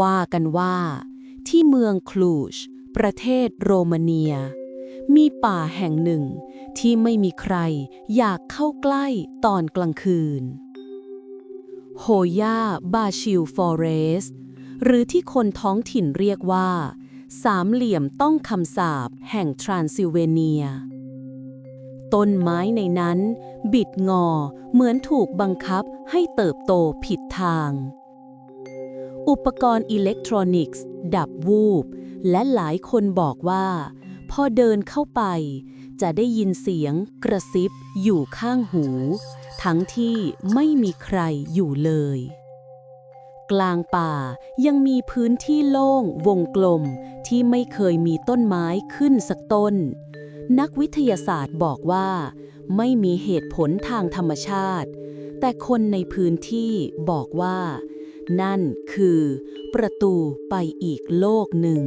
ว่ากันว่า ที่เมืองคลูช ประเทศโรมาเนีย มีป่าแห่งหนึ่งที่ไม่มีใครอยากเข้าใกล้ตอนกลางคืน โฮยาบาชิลฟอเรสหรือที่คนท้องถิ่นเรียกว่า สามเหลี่ยมต้องคำสาปแห่งทรานซิลเวเนีย ต้นไม้ในนั้น บิดงอเหมือนถูกบังคับให้เติบโตผิดทาง อุปกรณ์อิเล็กทรอนิกส์ ดับวูบ และหลายคนบอกว่า พอเดินเข้าไป จะได้ยินเสียงกระซิบอยู่ข้างหู ทั้งที่ไม่มีใครอยู่เลย กลางป่ายังมีพื้นที่โล่งวงกลมที่ไม่เคยมีต้นไม้ขึ้นสักต้น นักวิทยาศาสตร์บอกว่า ไม่มีเหตุผลทางธรรมชาติ แต่คนในพื้นที่บอกว่า นั่นคือประตูไปอีกโลกหนึ่ง